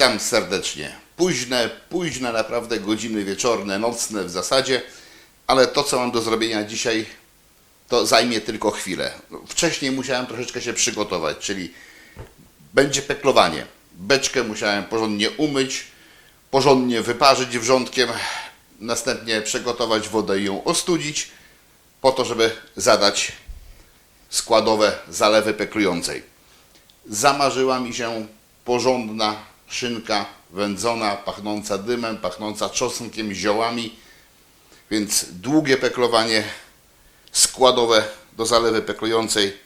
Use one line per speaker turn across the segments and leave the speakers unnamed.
Witam serdecznie. Późne, późne naprawdę godziny wieczorne, nocne w zasadzie, ale to co mam do zrobienia dzisiaj to zajmie tylko chwilę. Wcześniej musiałem troszeczkę się przygotować, czyli będzie peklowanie. Beczkę musiałem porządnie umyć, porządnie wyparzyć wrzątkiem, następnie przygotować wodę i ją ostudzić, po to, żeby zadać składowe zalewy peklującej. Zamarzyła mi się porządna szynka wędzona, pachnąca dymem, pachnąca czosnkiem, ziołami, więc długie peklowanie składowe do zalewy peklującej.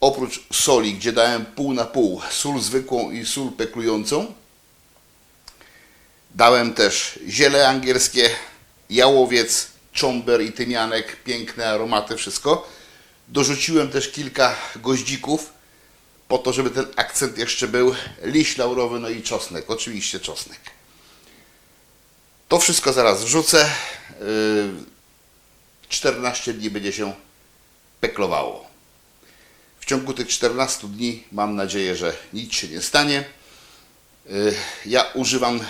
Oprócz soli, gdzie dałem pół na pół, sól zwykłą i sól peklującą, dałem też ziele angielskie, jałowiec, czomber i tymianek, piękne aromaty, wszystko. Dorzuciłem też kilka goździków, po to, żeby ten akcent jeszcze był, liść laurowy, no i czosnek, oczywiście czosnek. To wszystko zaraz wrzucę. Yy, 14 dni będzie się peklowało. W ciągu tych 14 dni mam nadzieję, że nic się nie stanie. Yy, Ja używam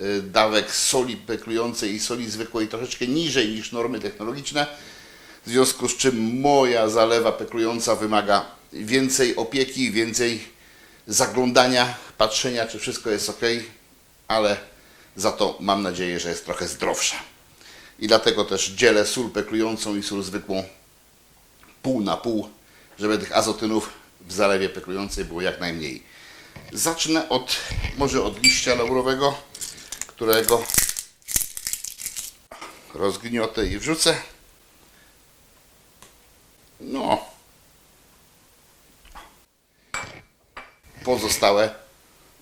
yy, dawek soli peklującej i soli zwykłej troszeczkę niżej niż normy technologiczne, w związku z czym moja zalewa peklująca wymaga więcej opieki, więcej zaglądania, patrzenia, czy wszystko jest ok, ale za to mam nadzieję, że jest trochę zdrowsza. I dlatego też dzielę sól peklującą i sól zwykłą pół na pół, żeby tych azotynów w zalewie peklującej było jak najmniej. Zacznę od, może od liścia laurowego, którego rozgniotę i wrzucę. No. Pozostałe,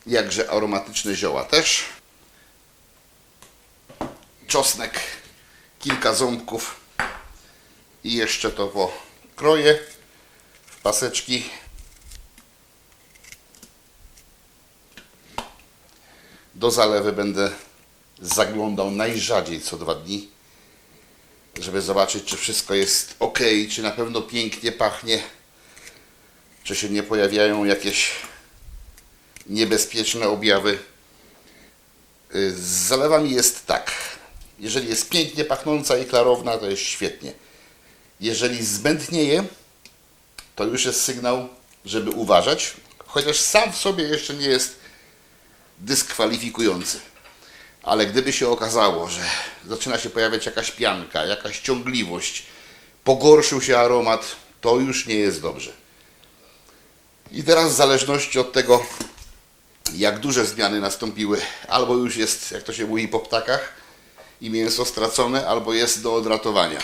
jakże aromatyczne zioła też. Czosnek, kilka ząbków i jeszcze to pokroję w paseczki. Do zalewy będę zaglądał najrzadziej co dwa dni żeby zobaczyć, czy wszystko jest ok, czy na pewno pięknie pachnie, czy się nie pojawiają jakieś niebezpieczne objawy. Y, Z zalewami jest tak. Jeżeli jest pięknie pachnąca i klarowna, to jest świetnie. Jeżeli zbędnieje, to już jest sygnał, żeby uważać, chociaż sam w sobie jeszcze nie jest dyskwalifikujący. Ale gdyby się okazało, że zaczyna się pojawiać jakaś pianka, jakaś ciągliwość, pogorszył się aromat, to już nie jest dobrze. I teraz w zależności od tego, jak duże zmiany nastąpiły, albo już jest, jak to się mówi po ptakach, i mięso stracone, albo jest do odratowania.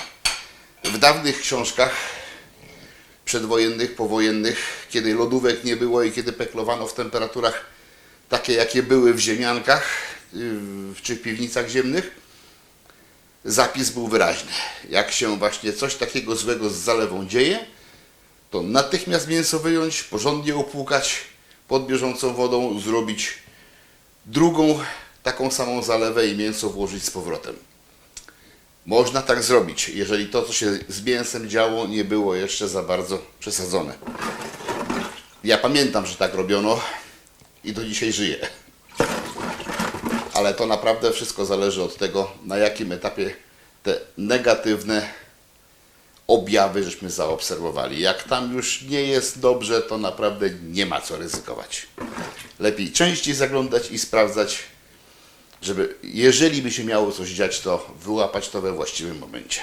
W dawnych książkach przedwojennych, powojennych, kiedy lodówek nie było i kiedy peklowano w temperaturach takie, jakie były w ziemiankach yy, czy w piwnicach ziemnych, zapis był wyraźny. Jak się właśnie coś takiego złego z zalewą dzieje, to natychmiast mięso wyjąć, porządnie opłukać pod bieżącą wodą, zrobić drugą taką samą zalewę i mięso włożyć z powrotem. Można tak zrobić, jeżeli to, co się z mięsem działo, nie było jeszcze za bardzo przesadzone. Ja pamiętam, że tak robiono i do dzisiaj żyję. Ale to naprawdę wszystko zależy od tego, na jakim etapie te negatywne objawy żeśmy zaobserwowali. Jak tam już nie jest dobrze, to naprawdę nie ma co ryzykować. Lepiej częściej zaglądać i sprawdzać, żeby jeżeli by się miało coś dziać, to wyłapać to we właściwym momencie.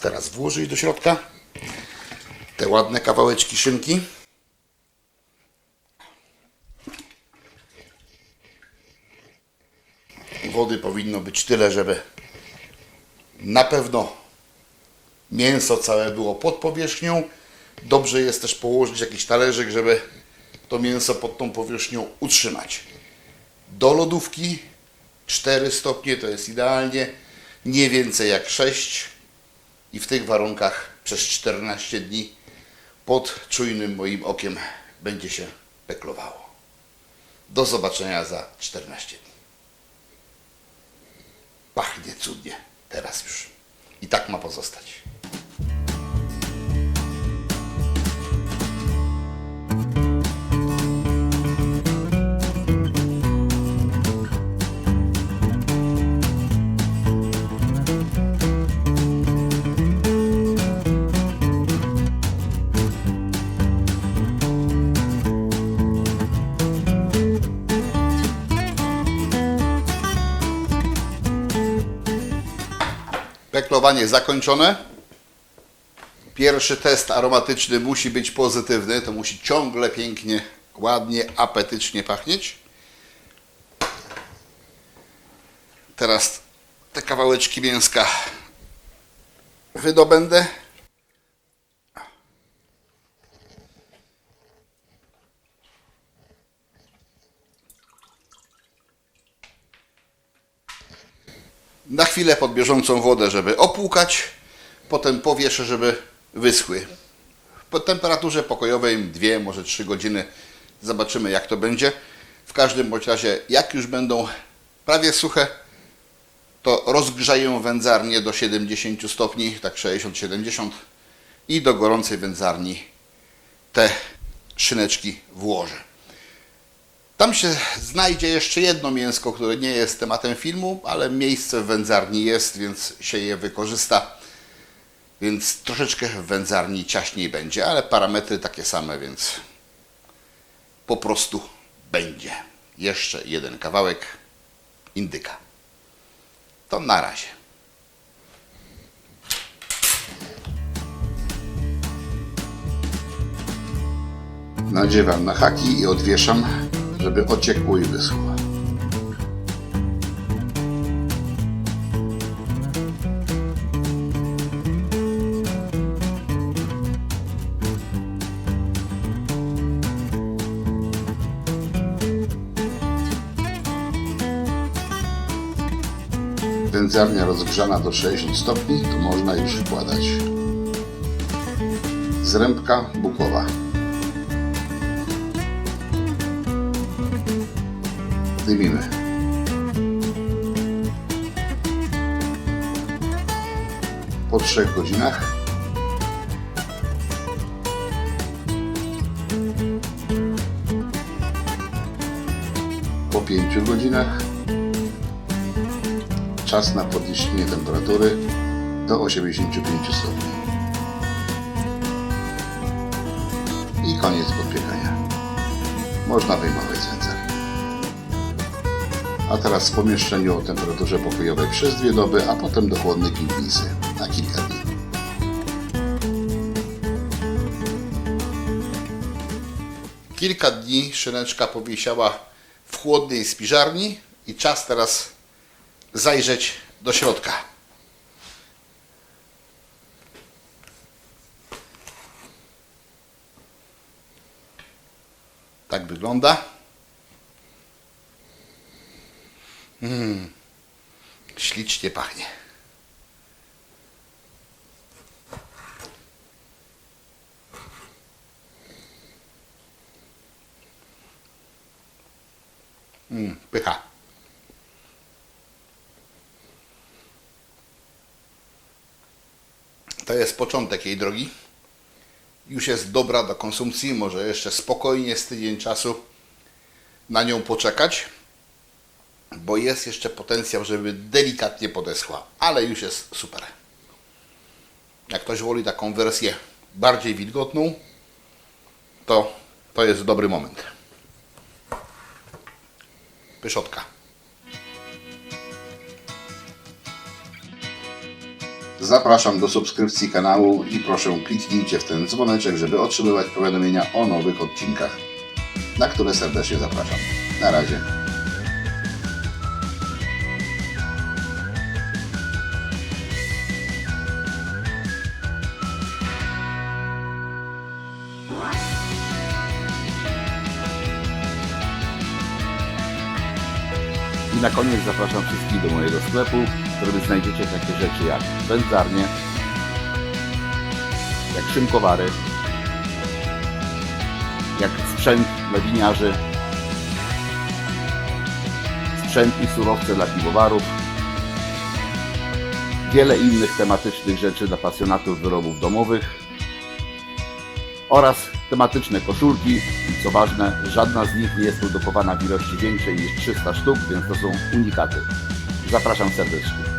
Teraz włożyć do środka te ładne kawałeczki szynki. Wody powinno być tyle, żeby na pewno mięso całe było pod powierzchnią. Dobrze jest też położyć jakiś talerzyk, żeby to mięso pod tą powierzchnią utrzymać. Do lodówki 4 stopnie to jest idealnie, nie więcej jak 6 i w tych warunkach przez 14 dni pod czujnym moim okiem będzie się peklowało. Do zobaczenia za 14 dni. Pachnie cudnie, teraz już. I tak ma pozostać. Peklowanie zakończone. Pierwszy test aromatyczny musi być pozytywny. To musi ciągle pięknie, ładnie, apetycznie pachnieć. Teraz te kawałeczki mięska wydobędę. Na chwilę pod bieżącą wodę, żeby opłukać, potem powieszę, żeby wyschły. Po temperaturze pokojowej 2, może 3 godziny zobaczymy jak to będzie. W każdym bądź razie jak już będą prawie suche, to rozgrzaję wędzarnię do 70 stopni, tak 60-70 i do gorącej wędzarni te szyneczki włożę. Tam się znajdzie jeszcze jedno mięsko, które nie jest tematem filmu, ale miejsce w wędzarni jest, więc się je wykorzysta. Więc troszeczkę w wędzarni ciaśniej będzie, ale parametry takie same, więc po prostu będzie. Jeszcze jeden kawałek indyka. To na razie. Nadziewam na haki i odwieszam, żeby ociekło i wyschło. Wędzarnia rozgrzana do 60 stopni, to można już wkładać. Zrębka bukowa. Po 3 godzinach po 5 godzinach czas na podniesienie temperatury do 85 stopni. I koniec podpiekania. Można wyjmować z. A teraz w pomieszczeniu o temperaturze pokojowej przez dwie doby, a potem do chłodnej piwnicy na kilka dni. Kilka dni szyneczka powiesiała w chłodnej spiżarni i czas teraz zajrzeć do środka. Tak wygląda. Mm, ślicznie pachnie. Mm, pycha. To jest początek jej drogi. Już jest dobra do konsumpcji, może jeszcze spokojnie z tydzień czasu na nią poczekać, bo jest jeszcze potencjał, żeby delikatnie podeschła, ale już jest super. Jak ktoś woli taką wersję bardziej wilgotną, to to jest dobry moment. Pyszotka. Zapraszam do subskrypcji kanału i proszę kliknijcie w ten dzwoneczek, żeby otrzymywać powiadomienia o nowych odcinkach, na które serdecznie zapraszam. Na razie.
I na koniec zapraszam wszystkich do mojego sklepu, w którym znajdziecie takie rzeczy jak wędzarnie, jak szynkowary, jak sprzęt dla winiarzy, sprzęt i surowce dla piwowarów, wiele innych tematycznych rzeczy dla pasjonatów wyrobów domowych oraz tematyczne koszulki i co ważne, żadna z nich nie jest produkowana w ilości większej niż 300 sztuk, więc to są unikaty. Zapraszam serdecznie.